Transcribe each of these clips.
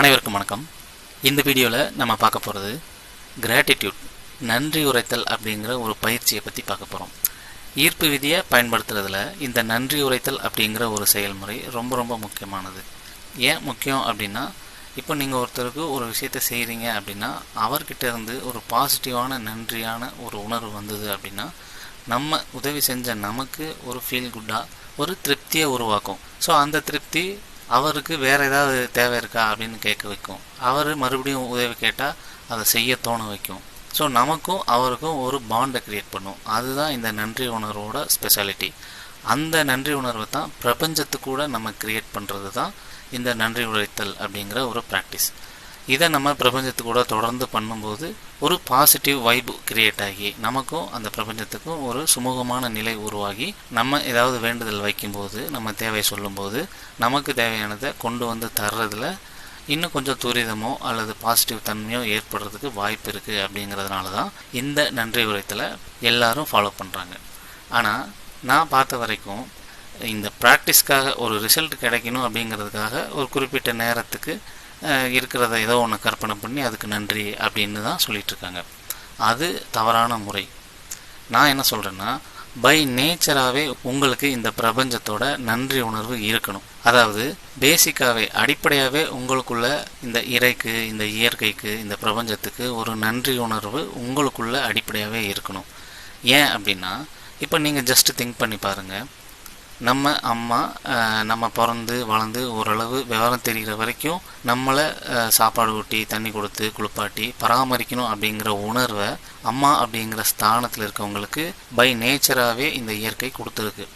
அனைவருக்கும் வணக்கம். இந்த வீடியோவில் நம்ம பார்க்க போகிறது கிராட்டிடியூட் நன்றி உரைத்தல் அப்படிங்கிற ஒரு பயிற்சியை பற்றி பார்க்க போகிறோம் ஈர்ப்பு விதியை பயன்படுத்துறதுல இந்த நன்றி உரைத்தல் அப்படிங்கிற ஒரு செயல்முறை ரொம்ப ரொம்ப முக்கியமானது. ஏன் முக்கியம் அப்படின்னா இப்போ நீங்கள் ஒருத்தருக்கு ஒரு விஷயத்தை செய்கிறீங்க அப்படின்னா அவர்கிட்ட இருந்து ஒரு பாசிட்டிவான நன்றியான ஒரு உணர்வு வந்தது அப்படின்னா நம்ம உதவி செஞ்ச நமக்கு ஒரு ஃபீல் குட்டாக ஒரு திருப்தியை உருவாக்கும். ஸோ அந்த திருப்தி அவருக்கு வேறு ஏதாவது தேவை இருக்கா அப்படின்னு கேட்க வைக்கும். அவர் மறுபடியும் உதவி கேட்டால் அதை செய்ய தோண வைக்கும். ஸோ நமக்கும் அவருக்கும் ஒரு பாண்டை க்ரியேட் பண்ணும். அதுதான் இந்த நன்றி உணர்வோட ஸ்பெஷாலிட்டி அந்த நன்றி உணர்வை தான் பிரபஞ்சத்துக்கூட கூட நம்ம க்ரியேட் பண்ணுறது தான் இந்த நன்றி உழைத்தல் அப்படிங்கிற ஒரு ப்ராக்டிஸ் இதை நம்ம பிரபஞ்சத்து கூட தொடர்ந்து பண்ணும்போது ஒரு பாசிட்டிவ் வைப் கிரியேட் ஆகி நமக்கும் அந்த பிரபஞ்சத்துக்கும் ஒரு சுமூகமான நிலை உருவாகி நம்ம ஏதாவது வேண்டுதல் வைக்கும்போது நம்ம தேவை சொல்லும்போது நமக்கு தேவையானதை கொண்டு வந்து தர்றதில் இன்னும் கொஞ்சம் துரிதமோ அல்லது பாசிட்டிவ் தன்மையோ ஏற்படுறதுக்கு வாய்ப்பு இருக்குது அப்படிங்கிறதுனால தான் இந்த நன்றி உரைத்தலை எல்லாரும் ஃபாலோ பண்ணுறாங்க ஆனால் நான் பார்த்த வரைக்கும் இந்த ப்ராக்டிஸ்க்காக ஒரு ரிசல்ட் கிடைக்கணும் அப்படிங்கிறதுக்காக ஒரு குறிப்பிட்ட நேரத்துக்கு இருக்கிறத ஏதோ ஒன்று கற்பனை பண்ணி அதுக்கு நன்றி அப்படின்னு தான் சொல்லிகிட்ருக்காங்க அது தவறான முறை. நான் என்ன சொல்கிறேன்னா பை நேச்சராகவே உங்களுக்கு இந்த பிரபஞ்சத்தோட நன்றி உணர்வு இருக்கணும். அதாவது பேசிக்காகவே அடிப்படையாகவே உங்களுக்குள்ள இந்த இறைக்கு இந்த இயற்கைக்கு இந்த பிரபஞ்சத்துக்கு ஒரு நன்றி உணர்வு உங்களுக்குள்ள அடிப்படையாகவே இருக்கணும். ஏன் அப்படின்னா இப்போ நீங்கள் ஜஸ்ட் திங்க் பண்ணி பாருங்கள் நம்ம அம்மா நம்ம பிறந்து வளர்ந்து ஓரளவு விவரம் தெரிகிற வரைக்கும் நம்மளை சாப்பாடு ஊட்டி தண்ணி கொடுத்து குளிப்பாட்டி பராமரிக்கணும் அப்படிங்கிற உணர்வை அம்மா அப்படிங்கிற ஸ்தானத்தில் இருக்கவங்களுக்கு பை நேச்சராகவே இந்த இயற்கை கொடுத்துருக்கு.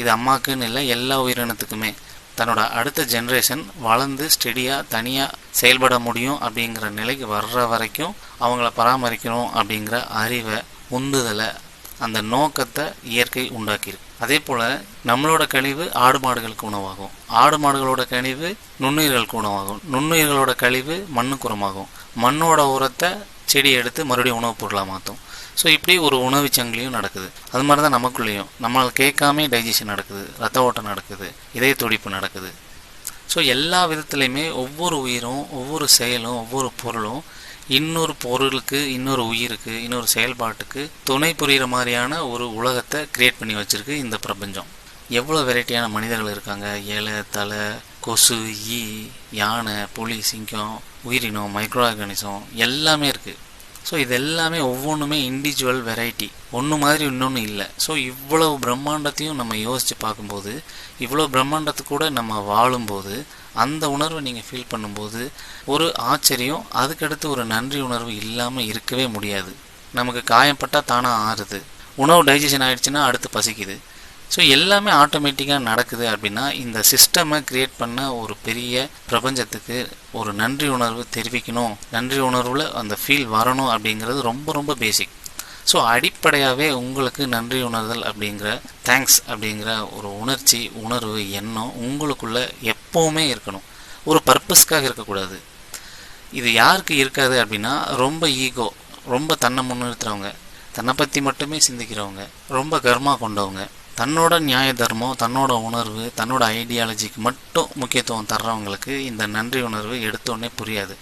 இது அம்மாக்குன்னு இல்லை எல்லா உயிரினத்துக்குமே. தன்னோட அடுத்த ஜென்ரேஷன் வளர்ந்து ஸ்டெடியாக தனியாக செயல்பட முடியும் அப்படிங்கிற நிலைக்கு வர்ற வரைக்கும் அவங்கள பராமரிக்கணும் அப்படிங்கிற அறிவை உந்துதலை அந்த நோக்கத்தை இயற்கை உண்டாக்கியிருக்கு. அதே போல் நம்மளோட கழிவு ஆடு மாடுகளுக்கு உணவாகும். ஆடு மாடுகளோட கழிவு நுண்ணுயிர்களுக்கு உணவாகும். நுண்ணுயிர்களோட கழிவு மண்ணுக்கு உரமாகும். மண்ணோட உரத்தை செடி எடுத்து மறுபடியும் உணவுப் பொருளாக மாற்றும் ஸோ இப்படி ஒரு உணவுச் சங்கிலியும் நடக்குது. அது மாதிரி தான் நமக்குள்ளேயும். நம்மளால் கேட்காமே டைஜஷன் நடக்குது. ரத்த ஓட்டம் நடக்குது. இதய துடிப்பு நடக்குது. ஸோ எல்லா விதத்துலையுமே ஒவ்வொரு உயிரும் ஒவ்வொரு செயலும் ஒவ்வொரு பொருளும் இன்னொரு பொருளுக்கு இன்னொரு உயிருக்கு இன்னொரு செயல்பாட்டுக்கு துணை புரிகிற மாதிரியான ஒரு உலகத்தை கிரியேட் பண்ணி வச்சுருக்கு இந்த பிரபஞ்சம். எவ்வளோ வெரைட்டியான மனிதர்கள் இருக்காங்க? ஏழை தலை கொசு ஈ யானை புலி சிங்கம் உயிரினம் மைக்ரோ ஆர்கானிசம் எல்லாமே இருக்குது ஸோ இது எல்லாமே ஒவ்வொன்றுமே இண்டிவிஜுவல் வெரைட்டி ஒன்று மாதிரி இன்னொன்று இல்லை. ஸோ இவ்வளோ பிரம்மாண்டத்தையும் நம்ம யோசித்து பார்க்கும்போது இவ்வளோ பிரம்மாண்டத்து கூட நம்ம வாழும்போது அந்த உணர்வை நீங்கள் ஃபீல் பண்ணும்போது ஒரு ஆச்சரியம் அதுக்கடுத்து ஒரு நன்றி உணர்வு இல்லாமல் இருக்கவே முடியாது. நமக்கு காயப்பட்டால் தானாக ஆறுது. உணவு டைஜஷன் ஆகிடுச்சுன்னா அடுத்து பசிக்குது. ஸோ எல்லாமே ஆட்டோமேட்டிக்காக நடக்குது அப்படின்னா இந்த சிஸ்டமை கிரியேட் பண்ண ஒரு பெரிய பிரபஞ்சத்துக்கு ஒரு நன்றி உணர்வு தெரிவிக்கணும். நன்றி உணர்வில் அந்த ஃபீல் வரணும் அப்படிங்கிறது ரொம்ப ரொம்ப பேசிக் ஸோ அடிப்படையாகவே உங்களுக்கு நன்றி உணர்தல் அப்படிங்கிற தேங்க்ஸ் அப்படிங்கிற ஒரு உணர்ச்சி உணர்வு எண்ணம் உங்களுக்குள்ளே எப் எப்போவுமே இருக்கணும். ஒரு பர்பஸ்க்காக இருக்கக்கூடாது. இது யாருக்கு இருக்காது அப்படின்னா ரொம்ப ஈகோ ரொம்ப தன்னை முன்னிறுத்துறவங்க தன்னை பற்றி மட்டுமே சிந்திக்கிறவங்க ரொம்ப கர்மா கொண்டவங்க தன்னோட நியாய தர்மம் தன்னோட உணர்வு தன்னோட ஐடியாலஜிக்கு மட்டும் முக்கியத்துவம் தர்றவங்களுக்கு இந்த நன்றி உணர்வு எடுத்தோடனே புரியாது.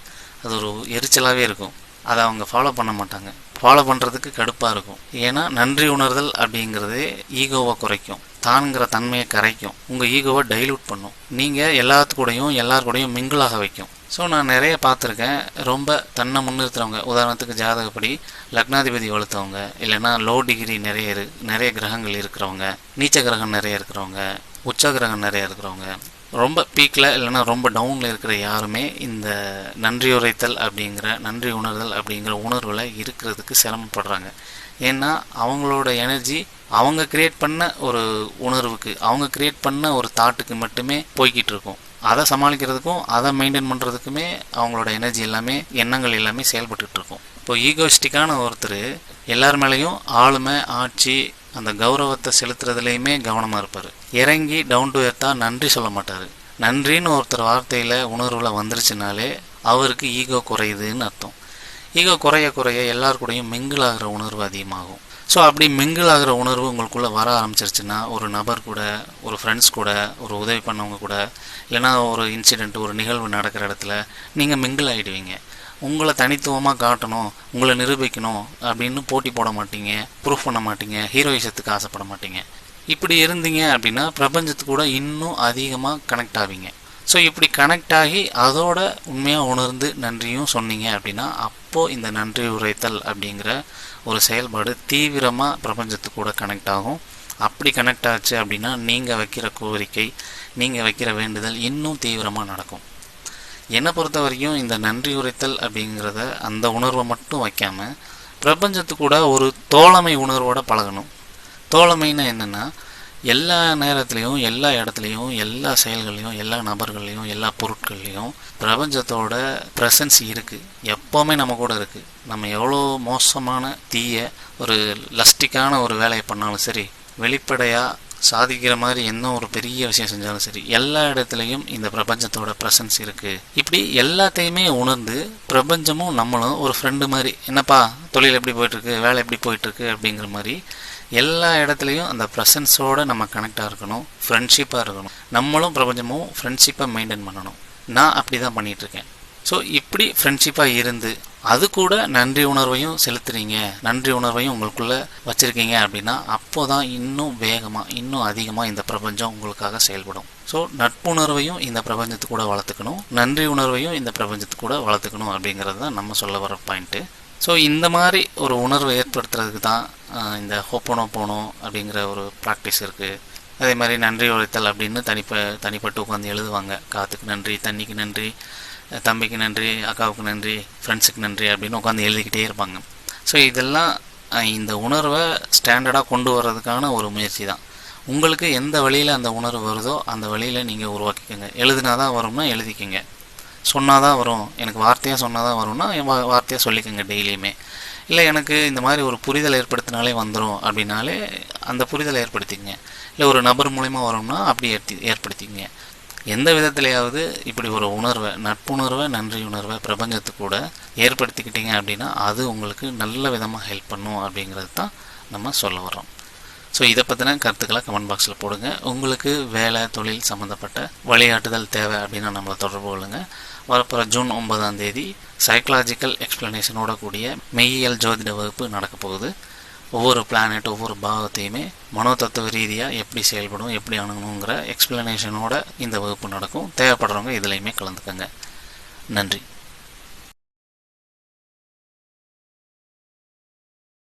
அது ஒரு எரிச்சலாகவே இருக்கும். அதை அவங்க ஃபாலோ பண்ண மாட்டாங்க. ஃபாலோ பண்ணுறதுக்கு கடுப்பாக இருக்கும். ஏன்னா நன்றி உணர்தல் அப்படிங்கிறதே ஈகோவை குறைக்கும். தானுங்கிற தன்மையை கரைக்கும். உங்கள் ஈகோவை டைலூட் பண்ணும். நீங்கள் எல்லாத்து கூடயும் எல்லார் கூடயும் மிங்கிளாக வைக்கும். ஸோ நான் நிறைய பார்த்துருக்கேன். ரொம்ப தன்னை முன்னிறுத்துறவங்க. உதாரணத்துக்கு ஜாதகப்படி லக்னாதிபதி வளர்த்தவங்க இல்லைன்னா லோ டிகிரி நிறைய இரு நிறைய கிரகங்கள் இருக்கிறவங்க நீச்ச கிரகம் நிறைய இருக்கிறவங்க உச்ச கிரகம் நிறைய இருக்கிறவங்க ரொம்ப பீக்கில் இல்லைன்னா ரொம்ப டவுனில் இருக்கிற யாருமே இந்த நன்றி உரைத்தல் அப்படிங்கிற நன்றி உணர்தல் அப்படிங்கிற உணர்வில் இருக்கிறதுக்கு சிரமப்படுறாங்க. ஏன்னா அவங்களோட எனர்ஜி அவங்க கிரியேட் பண்ண ஒரு உணர்வுக்கு அவங்க கிரியேட் பண்ண ஒரு தாட்டுக்கு மட்டுமே போய்கிட்டு இருக்கும். அதை சமாளிக்கிறதுக்கும் அதை மெயின்டைன் பண்ணுறதுக்குமே அவங்களோட எனர்ஜி எல்லாமே எண்ணங்கள் எல்லாமே செயல்பட்டுக்கிட்டு இருக்கும். இப்போ ஈகோஸ்டிக்கான ஒருத்தர் எல்லார் மேலேயும் ஆளுமை ஆட்சி அந்த கௌரவத்தை செலுத்துறதுலையுமே கவனமாக இருப்பார். இறங்கி டவுன் டு எர்த்தாக நன்றி சொல்ல மாட்டார். நன்றின்னு ஒருத்தர் வார்த்தையில் உணர்வில் வந்துருச்சுனாலே அவருக்கு ஈகோ குறையுதுன்னு அர்த்தம். ஈகோ குறைய குறைய எல்லார் கூடயும் மிங்கிள் ஆகிற உணர்வு அதிகமாகும். ஸோ அப்படி மிங்கிள் ஆகிற உணர்வு உங்களுக்குள்ளே வர ஆரம்பிச்சிருச்சுன்னா ஒரு நபர் கூட ஒரு ஃப்ரெண்ட்ஸ் கூட ஒரு உதவி பண்ணவங்க கூட இல்லைன்னா ஒரு இன்சிடெண்ட் ஒரு நிகழ்வு நடக்கிற இடத்துல நீங்கள் மிங்கிள் ஆகிடுவீங்க உங்களை தனித்துவமாக காட்டணும் உங்களை நிரூபிக்கணும் அப்படின்னு போட்டி போட மாட்டீங்க ப்ரூஃப் பண்ண மாட்டீங்க ஹீரோயிசத்துக்கு ஆசைப்பட மாட்டீங்க. இப்படி இருந்தீங்க அப்படின்னா பிரபஞ்சத்து கூட இன்னும் அதிகமாக கனெக்ட் ஆவீங்க. ஸோ இப்படி கனெக்ட் ஆகி அதோட உண்மையாக உணர்ந்து நன்றியும் சொன்னீங்க அப்படின்னா அப்போது இந்த நன்றி உரைத்தல் அப்படிங்கிற ஒரு செயல்பாடு தீவிரமாக பிரபஞ்சத்து கூட கனெக்ட் ஆகும். அப்படி கனெக்ட் ஆச்சு அப்படின்னா நீங்கள் வைக்கிற கோரிக்கை நீங்கள் வைக்கிற வேண்டுதல் இன்னும் தீவிரமாக நடக்கும். என்னை பொறுத்த வரைக்கும் இந்த நன்றி உரைத்தல் அப்படிங்கிறத அந்த உணர்வை மட்டும் வைக்காமல் பிரபஞ்சத்து கூட ஒரு தோழமை உணர்வோடு பழகணும். தோழமைன்னா என்னென்னா எல்லா நேரத்துலையும் எல்லா இடத்துலையும் எல்லா செயல்கள்லையும் எல்லா நபர்கள்லையும் எல்லா பொருட்கள்லையும் பிரபஞ்சத்தோட ப்ரெசன்ஸ் இருக்குது எப்போவுமே நம்ம கூட இருக்குது நம்ம எவ்வளோ மோசமான தீய ஒரு லஸ்டிக்கான ஒரு வேலையை பண்ணாலும் சரி வெளிப்படையாக சாதிக்கிற மாதிரி என்ன ஒரு பெரிய விஷயம் செஞ்சாலும் சரி எல்லா இடத்துலையும் இந்த பிரபஞ்சத்தோட ப்ரெசன்ஸ் இருக்குது இப்படி எல்லாத்தையுமே உணர்ந்து பிரபஞ்சமும் நம்மளும் ஒரு ஃப்ரெண்டு மாதிரி என்னப்பா தொழில் எப்படி போயிட்டுருக்கு வேலை எப்படி போயிட்டுருக்கு அப்படிங்கிற மாதிரி எல்லா இடத்துலையும் அந்த ப்ரெசன்ஸோடு நம்ம கனெக்டாக இருக்கணும் ஃப்ரெண்ட்ஷிப்பாக இருக்கணும். நம்மளும் பிரபஞ்சமும் ஃப்ரெண்ட்ஷிப்பை மெயின்டைன் பண்ணணும். நான் அப்படி தான் பண்ணிகிட்ருக்கேன் ஸோ இப்படி ஃப்ரெண்ட்ஷிப்பாக இருந்து அது கூட நன்றி உணர்வையும் செலுத்துறீங்க. நன்றி உணர்வையும் உங்களுக்குள்ளே வச்சுருக்கீங்க அப்படின்னா அப்போ தான் இன்னும் வேகமாக இன்னும் அதிகமாக இந்த பிரபஞ்சம் உங்களுக்காக செயல்படும். ஸோ நட்புணர்வையும் இந்த பிரபஞ்சத்து கூட வளர்த்துக்கணும். நன்றி உணர்வையும் இந்த பிரபஞ்சத்து கூட வளர்த்துக்கணும் அப்படிங்கிறது தான் நம்ம சொல்ல வர பாயிண்ட்டு ஸோ இந்த மாதிரி ஒரு உணர்வை ஏற்படுத்துறதுக்கு தான் இந்த ஹோப்போனோ போனோ அப்படிங்கிற ஒரு ப்ராக்டிஸ் இருக்குது அதே மாதிரி நன்றி உழைத்தல் அப்படின்னு தனிப்ப தனிப்பட்டு உட்காந்து எழுதுவாங்க. காற்றுக்கு நன்றி தண்ணிக்கு நன்றி தம்பிக்கு நன்றி அக்காவுக்கு நன்றி ஃப்ரெண்ட்ஸுக்கு நன்றி அப்படின்னு உட்காந்து எழுதிக்கிட்டே இருப்பாங்க. ஸோ இதெல்லாம் இந்த உணர்வை ஸ்டாண்டர்டாக கொண்டு வர்றதுக்கான ஒரு முயற்சி தான். உங்களுக்கு எந்த வழியில் அந்த உணர்வு வருதோ அந்த வழியில் நீங்கள் உருவாக்கிக்கோங்க. எழுதினா தான் வரும்னா எழுதிக்கோங்க. சொன்னால் தான் வரும். எனக்கு வார்த்தையாக சொன்னால் தான் வரும்னா வார்த்தையாக சொல்லிக்கோங்க டெய்லியுமே. இல்லை எனக்கு இந்த மாதிரி ஒரு புரிதல் ஏற்படுத்தினாலே வந்துடும் அப்படின்னாலே அந்த புரிதலை ஏற்படுத்திக்கங்க. இல்லை ஒரு நபர் மூலிமா வரும்னா அப்படி ஏற்படுத்திக்கங்க. எந்த விதத்திலேயாவது இப்படி ஒரு உணர்வை நட்புணர்வை நன்றி உணர்வை பிரபஞ்சத்துக்கூட ஏற்படுத்திக்கிட்டீங்க அப்படின்னா அது உங்களுக்கு நல்ல விதமாக ஹெல்ப் பண்ணும் அப்படிங்கிறது தான் நம்ம சொல்ல வரோம் ஸோ இதை பற்றின கருத்துக்களை கமெண்ட் பாக்ஸில் போடுங்க. உங்களுக்கு வேலை தொழில் சம்மந்தப்பட்ட வழிகாட்டுதல் தேவை அப்படின்னா நம்மளை தொடர்பு கொள்ளுங்க. வரப்போகிற ஜூன் ஒன்பதாம் தேதி சைக்கலாஜிக்கல் எக்ஸ்ப்ளனேஷனோட கூடிய மெய்யியல் ஜோதிட வகுப்பு நடக்க போகுது. ஒவ்வொரு பிளானட் ஒவ்வொரு பாகத்தையுமே மனோதத்துவ ரீதியாக எப்படி செயல்படும் எப்படி அணுகணுங்கிற எக்ஸ்ப்ளனேஷனோட இந்த வகுப்பு நடக்கும். தேவைப்படுறவங்க இதுலையுமே கலந்துக்கங்க. நன்றி.